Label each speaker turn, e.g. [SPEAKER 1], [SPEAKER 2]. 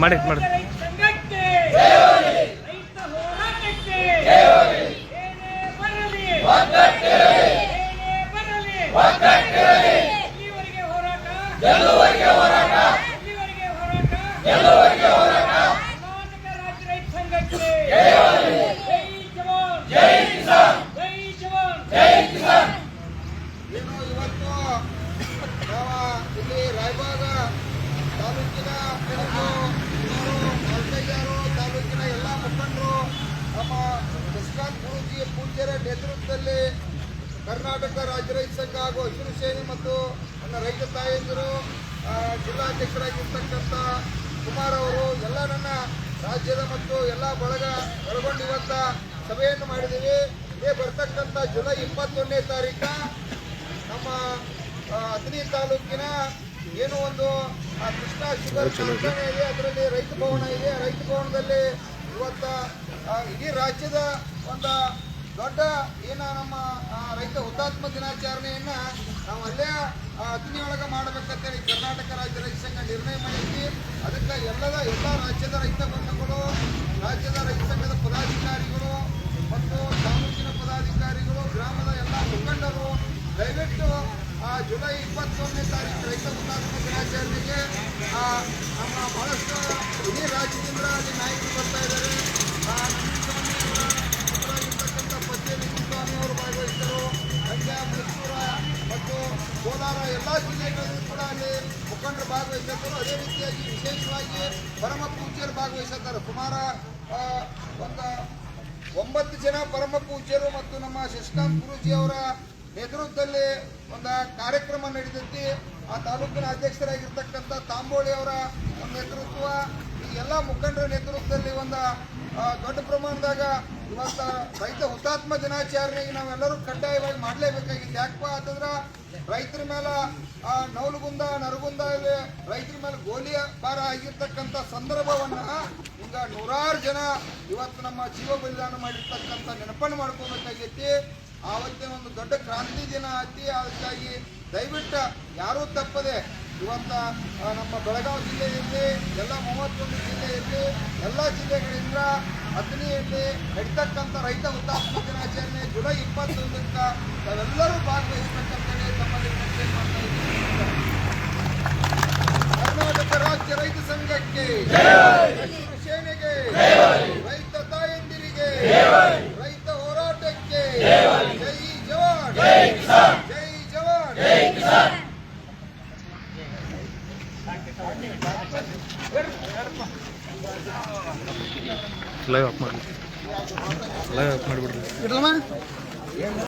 [SPEAKER 1] ಮಾಡಿ ಮಾಡಿ
[SPEAKER 2] ರೈತ ಸಂಘಕ್ಕೆ ರೈತ ಹೋರಾಟಕ್ಕೆ ಏನೇ ಬರಲಿ ಏನೇ ಬರಲಿ ಎಲ್ಲಿವರೆಗೆ ಹೋರಾಟ ಎಲ್ಲಿವರೆಗೆ ಹೋರಾಟ ಕರ್ನಾಟಕ ರಾಜ್ಯ ರೈತ ಸಂಘಕ್ಕೆ ಜೈ ಜವಾನ್ ಜೈ ಕಿಸಾನ್ ಜೈ ಜವಾನ್ ಜೈ ಕಿಸಾನ್
[SPEAKER 3] ಏನು ಇವತ್ತು ನಾವು ಇಲ್ಲಿ ರಾಯಬಾಗ ತಾಲೂಕಿನ ಕೆಲವು ಸುಮಾರು ನಾಲ್ಕೈದಾರು ತಾಲೂಕಿನ ಎಲ್ಲ ಮುಖಂಡರು ನಮ್ಮ ಶಶಿಕಾಂತ್ ಗುರೂಜಿ ಪೂಜ್ಯರ ನೇತೃತ್ವದಲ್ಲಿ ಕರ್ನಾಟಕ ರಾಜ್ಯ ರೈತ ಸಂಘ ಹಾಗೂ ಹಸಿರು ಸೇನೆ ಮತ್ತು ನನ್ನ ರೈತ ತಾಯಂದಿರು ಜಿಲ್ಲಾಧ್ಯಕ್ಷರಾಗಿರ್ತಕ್ಕಂಥ ಕುಮಾರ್ ಅವರು ಎಲ್ಲ ನನ್ನ ರಾಜ್ಯದ ಮತ್ತು ಎಲ್ಲ ಬಳಗ ಒಳಗೊಂಡಿರುವಂಥ ಸಭೆಯನ್ನು ಮಾಡಿದ್ದೀವಿ. ಇದೇ ಬರ್ತಕ್ಕಂಥ ಜುಲೈ ಇಪ್ಪತ್ತೊಂದನೇ ತಾರೀಕ ನಮ್ಮ ಹದಿನೈದು ತಾಲೂಕಿನ ಏನು ಒಂದು ಕೃಷ್ಣ ಶುಗರ್ ಕಾರ್ಖಾನೆ ಇದೆ ಅದರಲ್ಲಿ ರೈತ ಭವನ ಇದೆ. ರೈತ ಭವನದಲ್ಲಿ ಇವತ್ತ ಇಡೀ ರಾಜ್ಯದ ಒಂದು ದೊಡ್ಡ ಏನ ನಮ್ಮ ರೈತ ಹುತಾತ್ಮ ದಿನಾಚರಣೆಯನ್ನ ನಾವು ಅಲ್ಲೇ ಒಳಗೆ ಮಾಡಬೇಕಂತೇಳಿ ಕರ್ನಾಟಕ ರಾಜ್ಯ ರೈತ ಸಂಘ ನಿರ್ಣಯ ಮಾಡಿದ್ವಿ. ಅದಕ್ಕೆ ಎಲ್ಲದ, ಎಲ್ಲ ರಾಜ್ಯದ ರೈತ ಬಂಧುಗಳು, ರಾಜ್ಯದ ರೈತ ಸಂಘದ ಪದಾಧಿಕಾರಿಗಳು ಮತ್ತು ತಾಲೂಕಿನ ಪದಾಧಿಕಾರಿಗಳು, ಗ್ರಾಮದ ಎಲ್ಲ ಮುಖಂಡರು, ದಯವಿಟ್ಟು ಜುಲೈ ಇಪ್ಪತ್ತೊಂದನೇ ತಾರೀಕು ರೈತ ಹುತಾತ್ಮ ದಿನಾಚರಣೆಗೆ ನಮ್ಮ ಬಹಳಷ್ಟು ಇಡೀ ರಾಜ್ಯದಿಂದ ಎಲ್ಲ ಜಿಲ್ಲೆಗಳಲ್ಲೂ ಕೂಡ ಅಲ್ಲಿ ಮುಖಂಡರು ಭಾಗವಹಿಸಿದ್ದರು ಅದೇ ರೀತಿಯಾಗಿ ವಿಶೇಷವಾಗಿ ಪರಮ ಪೂಜ್ಯರು ಭಾಗವಹಿಸಿದ್ದಾರೆ ಸುಮಾರು ಒಂದ ಒಂಬತ್ತು ಜನ ಪರಮ ಪೂಜ್ಯರು ಮತ್ತು ನಮ್ಮ ಶಶಿಕಾಂತ್ ಗುರುಜಿ ಅವರ ನೇತೃತ್ವದಲ್ಲಿ ಒಂದು ಕಾರ್ಯಕ್ರಮ ನಡೆದೈತಿ ಆ ತಾಲೂಕಿನ ಅಧ್ಯಕ್ಷರಾಗಿರ್ತಕ್ಕಂಥ ತಾಂಬೋಳಿ ಅವರ ನೇತೃತ್ವ, ಈ ಎಲ್ಲ ಮುಖಂಡರ ನೇತೃತ್ವದಲ್ಲಿ ಒಂದು ದೊಡ್ಡ ಪ್ರಮಾಣದಾಗ ಇವತ್ತು ರೈತ ಹುತಾತ್ಮ ದಿನಾಚರಣೆಗೆ ನಾವೆಲ್ಲರೂ ಕಡ್ಡಾಯವಾಗಿ ಮಾಡಲೇಬೇಕಾಗಿತ್ತು. ಯಾಕಪ್ಪ ಅಂತಂದ್ರೆ ರೈತರ ಮೇಲೆ, ಆ, ನವಲಗುಂದ, ನರಗುಂದ ಇಲ್ಲಿ ರೈತರ ಮೇಲೆ ಗೋಲಿಯ ಭಾರ ಆಗಿರ್ತಕ್ಕಂಥ ಸಂದರ್ಭವನ್ನ ಈಗ ನೂರಾರು ಜನ ಇವತ್ತು ನಮ್ಮ ಜೀವ ಬಲಿದಾನ ಮಾಡಿರ್ತಕ್ಕಂಥ ನೆನಪನ್ನು ಮಾಡ್ಕೋಬೇಕಾಗೈತಿ ಆವತ್ತೇ ಒಂದು ದೊಡ್ಡ ಕ್ರಾಂತಿ ದಿನ ಐತಿ ಅದಕ್ಕಾಗಿ ದಯವಿಟ್ಟು ಯಾರೂ ತಪ್ಪದೆ ಇವತ್ತ ನಮ್ಮ ಬೆಳಗಾವಿ ಜಿಲ್ಲೆಯಲ್ಲಿ, ಎಲ್ಲ ಮೂವತ್ತೊಂದು ಜಿಲ್ಲೆಯಲ್ಲಿ, ಎಲ್ಲ ಜಿಲ್ಲೆಗಳಿಂದ ಅಥಣಿಯಲ್ಲಿ ನಡೀತಕ್ಕಂಥ ರೈತ ಹುತಾತ್ಮ ದಿನಾಚರಣೆ ಜುಲೈ ಇಪ್ಪತ್ತೊಂದಕ್ಕೆ ತಾವೆಲ್ಲರೂ ಭಾಗವಹಿಸಬೇಕಂತೇಳಿ ಕರ್ನಾಟಕ ರಾಜ್ಯ ರೈತ ಸಂಘಕ್ಕೆ ಸೇನೆಗೆ ರೈತ ತಾಯಂದಿರಿಗೆ ರೈತ ಹೋರಾಟಕ್ಕೆ ಜೈ ಜವಾನ್ ಜೈ ಜವಾನ್.
[SPEAKER 1] ಲೈವ್ ಆಫ್ ಮಾಡಿ. Live off ಮಾಡಿಬಿಡ್ರಿ.